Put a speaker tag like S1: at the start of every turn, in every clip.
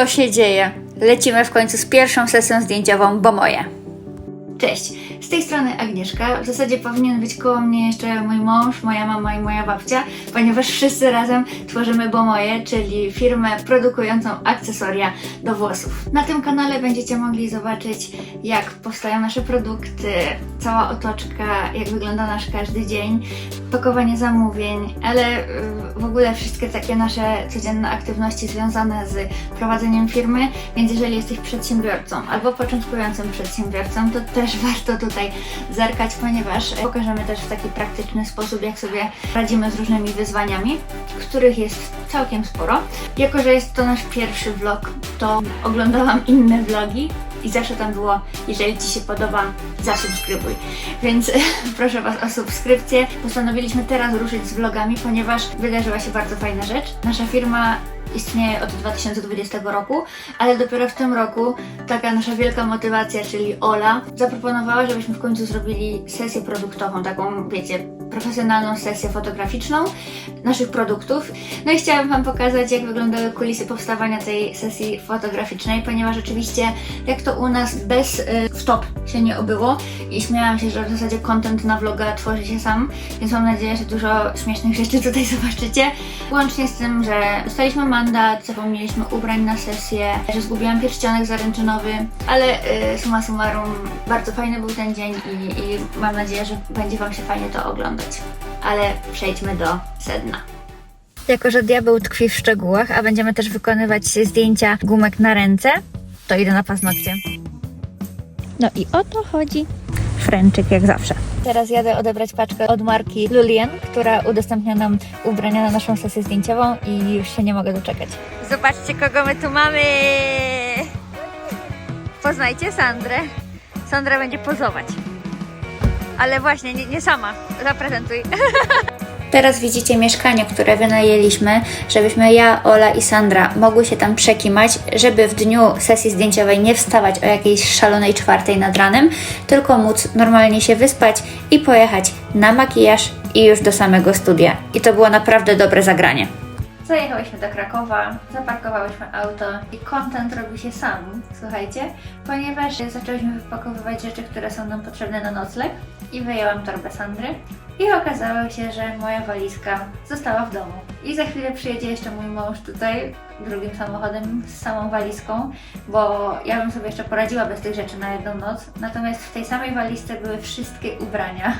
S1: to się dzieje. Lecimy w końcu z pierwszą sesją zdjęciową, bo moje. Cześć, z tej strony Agnieszka. W zasadzie powinien być koło mnie jeszcze mój mąż, moja mama i moja babcia, ponieważ wszyscy razem tworzymy Bomoje, czyli firmę produkującą akcesoria do włosów. Na tym kanale będziecie mogli zobaczyć, jak powstają nasze produkty, cała otoczka, jak wygląda nasz każdy dzień, pakowanie zamówień, ale y, w ogóle wszystkie takie nasze codzienne aktywności związane z prowadzeniem firmy, więc jeżeli jesteś przedsiębiorcą albo początkującym przedsiębiorcą, to też warto tutaj zerkać, ponieważ pokażemy też w taki praktyczny sposób, jak sobie radzimy z różnymi wyzwaniami, których jest całkiem sporo. Jako, że jest to nasz pierwszy vlog, to oglądałam inne vlogi i zawsze tam było, jeżeli Ci się podoba, zasubskrybuj. Więc proszę Was o subskrypcję. Postanowiliśmy teraz ruszyć z vlogami, ponieważ wydarzyła się bardzo fajna rzecz. Nasza firma istnieje od 2020 roku, ale dopiero w tym roku taka nasza wielka motywacja, czyli Ola, zaproponowała, żebyśmy w końcu zrobili sesję produktową, taką, wiecie, profesjonalną sesję fotograficzną naszych produktów. No i chciałabym Wam pokazać, jak wyglądały kulisy powstawania tej sesji fotograficznej, ponieważ oczywiście, jak to u nas bez y, wtop się nie obyło i śmiałam się, że w zasadzie content na vloga tworzy się sam, więc mam nadzieję, że dużo śmiesznych rzeczy tutaj zobaczycie. Łącznie z tym, że dostaliśmy mandat, zapomnieliśmy ubrań na sesję, że zgubiłam pierścionek zaręczynowy, ale y, summa summarum bardzo fajny był ten dzień i, i mam nadzieję, że będzie Wam się fajnie to oglądać. Ale przejdźmy do sedna. Jako, że diabeł tkwi w szczegółach, a będziemy też wykonywać zdjęcia gumek na ręce, to idę na paznokcie. No i o to chodzi. Fręczyk jak zawsze. Teraz jadę odebrać paczkę od marki Lulien, która udostępnia nam ubrania na naszą sesję zdjęciową i już się nie mogę doczekać. Zobaczcie, kogo my tu mamy! Poznajcie Sandrę. Sandra będzie pozować. Ale właśnie, nie, nie sama. Zaprezentuj. Teraz widzicie mieszkanie, które wynajęliśmy, żebyśmy ja, Ola i Sandra mogły się tam przekimać, żeby w dniu sesji zdjęciowej nie wstawać o jakiejś szalonej czwartej nad ranem, tylko móc normalnie się wyspać i pojechać na makijaż i już do samego studia. I to było naprawdę dobre zagranie. Zajechałyśmy do Krakowa, zaparkowałyśmy auto i content robi się sam, słuchajcie, ponieważ zaczęłyśmy wypakowywać rzeczy, które są nam potrzebne na nocleg i wyjęłam torbę Sandry i okazało się, że moja walizka została w domu. I za chwilę przyjedzie jeszcze mój mąż tutaj drugim samochodem z samą walizką, bo ja bym sobie jeszcze poradziła bez tych rzeczy na jedną noc, natomiast w tej samej walizce były wszystkie ubrania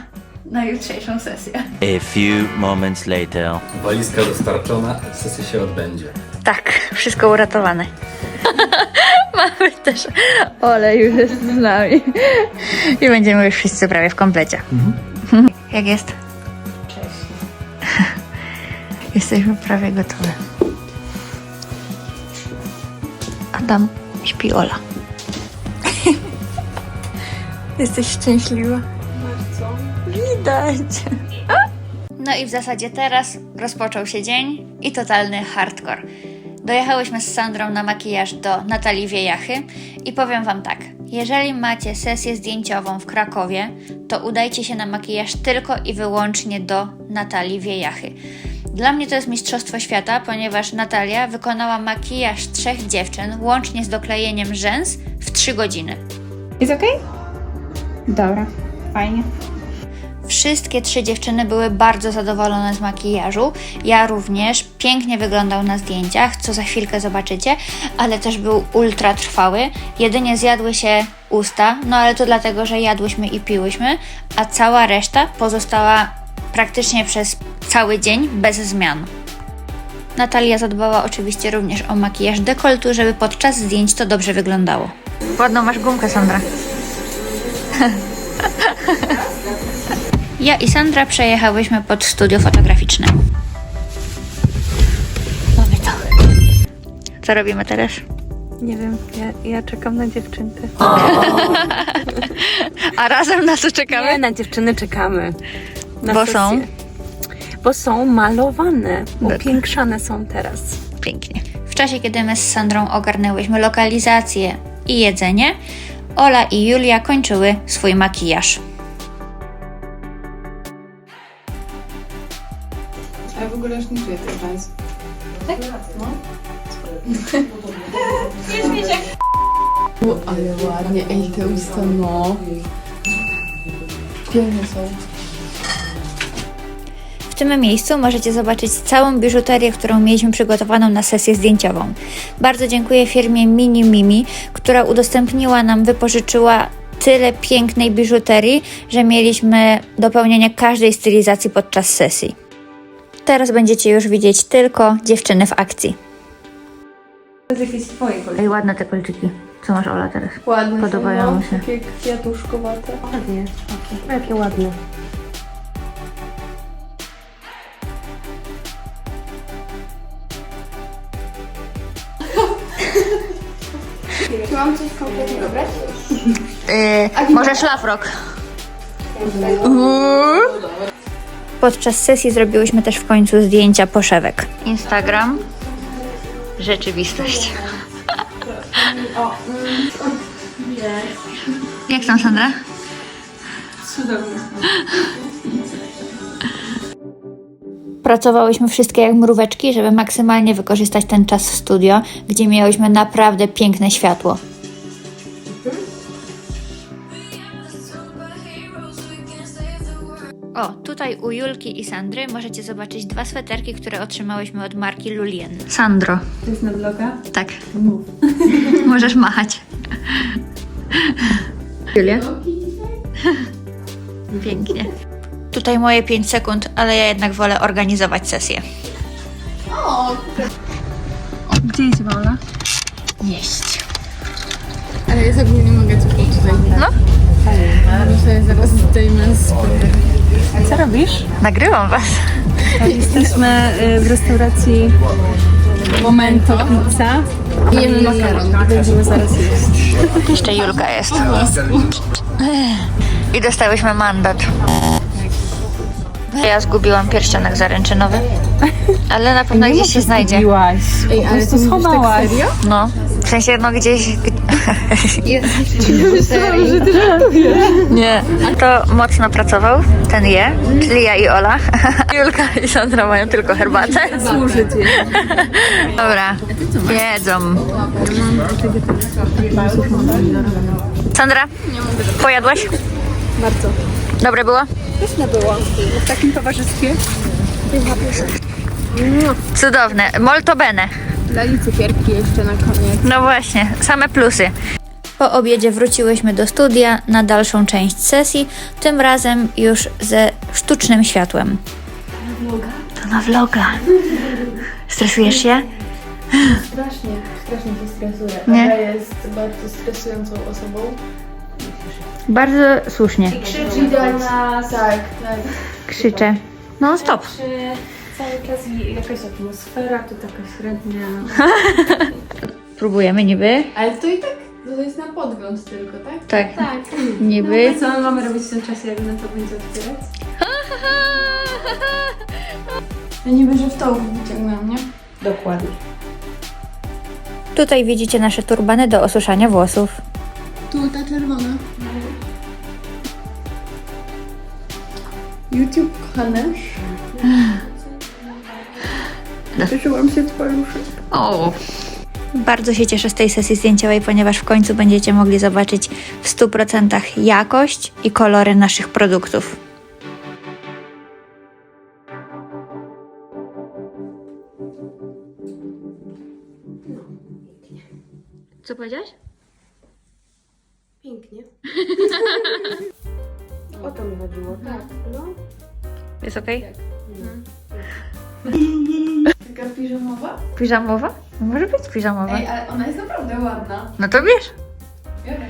S1: na jutrzejszą sesję.
S2: A few moments later.
S3: Walizka dostarczona, sesja się odbędzie.
S1: Tak, wszystko uratowane. Mamy też Ole już jest z nami. I będziemy już wszyscy prawie w komplecie. Jak jest?
S4: Cześć.
S1: Jesteśmy prawie gotowe. A tam śpi Ola. Jesteś szczęśliwa? Widać. No i w zasadzie teraz rozpoczął się dzień i totalny hardcore. Dojechałyśmy z Sandrą na makijaż do Natalii Wiejachy i powiem Wam tak. Jeżeli macie sesję zdjęciową w Krakowie, to udajcie się na makijaż tylko i wyłącznie do Natalii Wiejachy. Dla mnie to jest Mistrzostwo Świata, ponieważ Natalia wykonała makijaż trzech dziewczyn łącznie z doklejeniem rzęs w 3 godziny.
S4: Jest okej? Dobra, fajnie.
S1: Wszystkie trzy dziewczyny były bardzo zadowolone z makijażu. Ja również. Pięknie wyglądał na zdjęciach, co za chwilkę zobaczycie, ale też był ultra trwały. Jedynie zjadły się usta, no ale to dlatego, że jadłyśmy i piłyśmy, a cała reszta pozostała praktycznie przez cały dzień bez zmian. Natalia zadbała oczywiście również o makijaż dekoltu, żeby podczas zdjęć to dobrze wyglądało. Ładną masz gumkę, Sandra. Ja i Sandra przejechałyśmy pod studio fotograficzne. Mamy to. Co robimy teraz?
S5: Nie wiem, ja, ja czekam na dziewczynkę.
S1: A razem na co
S5: Nie,
S1: czekamy?
S5: na dziewczyny czekamy. Na
S1: Bo
S5: sesję.
S1: są?
S5: Bo są malowane,
S1: Dokładnie.
S5: upiększane są teraz.
S1: Pięknie. W czasie, kiedy my z Sandrą ogarnęłyśmy lokalizację i jedzenie, Ola i Julia kończyły swój makijaż.
S4: Czuję tych rzęs. Tak? No.
S6: O, ale ładnie. Ej, te usta, no. Piękne są.
S1: W tym miejscu możecie zobaczyć całą biżuterię, którą mieliśmy przygotowaną na sesję zdjęciową. Bardzo dziękuję firmie Mini Mimi, która udostępniła nam, wypożyczyła tyle pięknej biżuterii, że mieliśmy do pełnienia każdej stylizacji podczas sesji. Teraz będziecie już widzieć tylko dziewczyny w akcji.
S5: To jest jakieś twoje kolor.
S1: Ej, ładne te kolczyki. Co masz Ola teraz?
S6: Ładne
S1: Podobają
S6: są, no.
S1: mi się.
S6: Takie kwiatuszkowate.
S5: Ładnie. O, jakie ładne.
S6: Czy mam coś konkretnego brać?
S1: Yy, może szlafrok. Podczas sesji zrobiłyśmy też w końcu zdjęcia poszewek. Instagram, rzeczywistość. Jak tam Sandra? Pracowałyśmy wszystkie jak mróweczki, żeby maksymalnie wykorzystać ten czas w studio, gdzie miałyśmy naprawdę piękne światło. O, tutaj u Julki i Sandry możecie zobaczyć dwa sweterki, które otrzymałyśmy od marki Lulien. Sandro.
S5: To jest na vloga?
S1: Tak. Możesz machać. Julia? Pięknie. Tutaj moje 5 sekund, ale ja jednak wolę organizować sesję.
S5: Gdzie jest Paula?
S1: Jeść.
S6: Ale ja sobie nie mogę cofnąć tutaj.
S1: No.
S6: Sobie zaraz zdejmę z
S5: Co robisz?
S1: Nagrywam was.
S5: Jesteśmy y, w restauracji Momento Pizza.
S6: Jemy makaron.
S5: Będziemy zaraz jeść.
S1: Jeszcze Julka jest. I dostałyśmy mandat. Ja zgubiłam pierścionek zaręczynowy, ale na pewno gdzieś się znajdzie.
S5: Zgubiłaś.
S6: Ej, ale
S5: to schowałaś.
S6: serio?
S1: No, w sensie no gdzieś... Nie. To mocno pracował, ten je, czyli ja i Ola. Julka i Sandra mają tylko herbatę.
S5: Służy ci.
S1: Dobra, jedzą. Sandra, pojadłaś?
S6: Bardzo.
S1: Dobre było?
S6: Pyszne było. W takim towarzystwie.
S1: Cudowne. Molto bene.
S6: Dali cukierki jeszcze na koniec.
S1: No właśnie, same plusy. Po obiedzie wróciłyśmy do studia na dalszą część sesji, tym razem już ze sztucznym światłem. To na vloga. Stresujesz się?
S6: Strasznie, strasznie się stresuję.
S1: Nie?
S6: Aga jest bardzo stresującą osobą.
S1: Bardzo słusznie.
S6: Krzyczy do nas. Tak, tak.
S1: Krzyczę. Non stop.
S5: Czy cały czas i jakaś atmosfera, to taka średnia.
S1: Próbujemy niby.
S6: Ale to i tak, no to jest na podgląd tylko, tak?
S1: Tak.
S6: Tak.
S1: Niby.
S5: Co my mamy robić w tym czasie, jak na to będzie otwierać?
S6: Ja niby, że w to wyciągnęłam, nie?
S5: Dokładnie.
S1: Tutaj widzicie nasze turbany do osuszania włosów.
S6: Tu ta czerwona. YouTube, Cieszyłam się twoją szybką.
S1: O. Bardzo się cieszę z tej sesji zdjęciowej, ponieważ w końcu będziecie mogli zobaczyć w 100% jakość i kolory naszych produktów. Co powiedziałaś?
S7: Pięknie. o to mi chodziło, tak. No.
S1: Jest ok?
S6: Taka piżamowa?
S1: Piżamowa? Może być piżamowa.
S6: Ej, ale ona jest naprawdę ładna.
S1: No to wiesz.
S6: Biorę.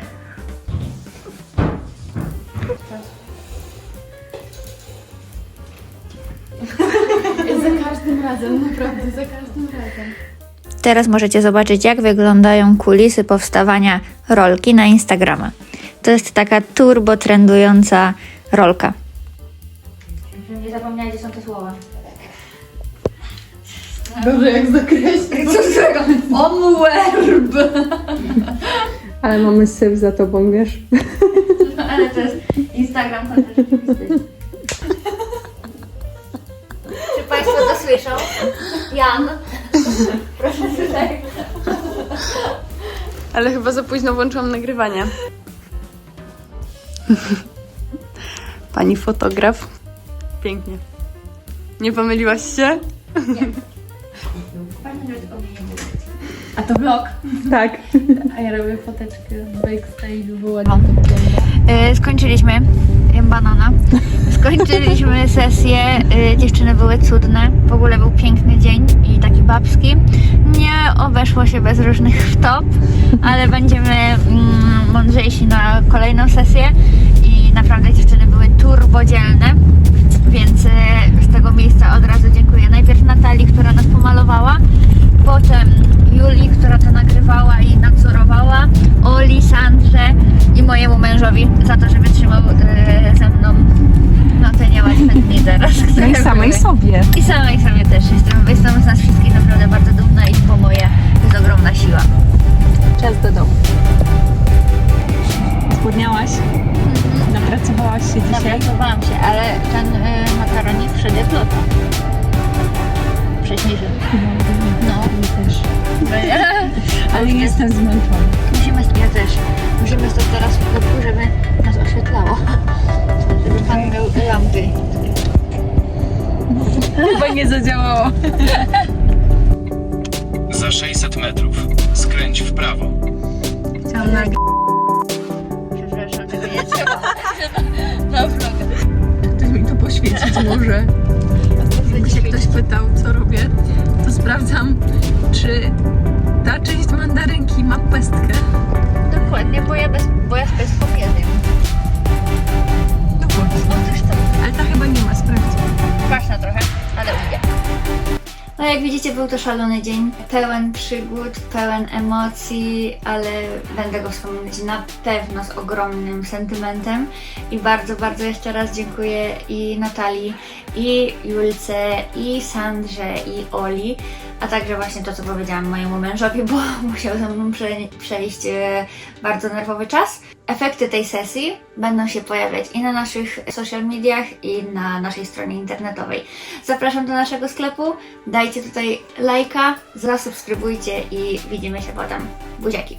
S6: Za każdym razem, naprawdę, za każdym razem.
S1: Teraz możecie zobaczyć, jak wyglądają kulisy powstawania rolki na Instagrama. To jest taka turbo trendująca rolka. Nie zapomniałam, gdzie są te słowa.
S6: Dobrze, jak zakreślić. Co złego? Onwerb!
S5: Ale mamy syf za tobą, wiesz?
S1: Ale to jest Instagram rzeczywistość. Czy Państwo to słyszą? Jan, proszę tutaj.
S6: Ale chyba za późno włączyłam nagrywanie. Pani fotograf. Pięknie. Nie pomyliłaś się?
S5: A to vlog?
S6: Tak.
S5: A ja robię foteczkę z backstage'u, bo ładnie to wygląda.
S1: E, skończyliśmy. Jem banana. Skończyliśmy sesję. E, dziewczyny były cudne. W ogóle był piękny dzień i taki babski. Nie obeszło się bez różnych wtop, ale będziemy mm, mądrzejsi na kolejną sesję i naprawdę dziewczyny były turbodzielne. Więc e, z tego miejsca od razu dziękuję najpierw Natalii, która nas pomalowała, potem Julii, która to nagrywała i nadzorowała, Oli, Sandrze i mojemu mężowi za to, że wytrzymał e, ze mną no te niełatwe dni zaraz.
S4: No i samej sobie.
S1: I samej sobie też jestem, jestem z nas wszystkich naprawdę bardzo dumna i to moje to jest ogromna siła.
S4: Czas do domu. Spłodniałaś? Napracowałaś się dzisiaj?
S1: Napracowałam się, ale ten y, makaronik wszedł jak lota. Prześmiszy. No.
S4: też. Ale jestem zmęczona.
S1: Musimy, ja też, oświetlało. Żeby pan miał lampy.
S4: Chyba nie zadziałało.
S8: Za 600 metrów skręć w prawo.
S4: Chciałam nagrać.
S1: Przepraszam, tego nie trzeba. Na vloga.
S4: Ktoś mi tu poświecić może. Jakby się ktoś pytał, co robię, to sprawdzam, czy ta część mandarynki ma
S1: No jak widzicie, był to szalony dzień, pełen przygód, pełen emocji, ale będę go wspominać na pewno z ogromnym sentymentem i bardzo, bardzo jeszcze raz dziękuję i Natalii, i Julce, i Sandrze, i Oli, a także właśnie to, co powiedziałam mojemu mężowi, bo musiał ze mną prze- przejść e, bardzo nerwowy czas. Efekty tej sesji będą się pojawiać i na naszych social mediach, i na naszej stronie internetowej. Zapraszam do naszego sklepu, dajcie tutaj lajka, zasubskrybujcie i widzimy się potem. Buziaki!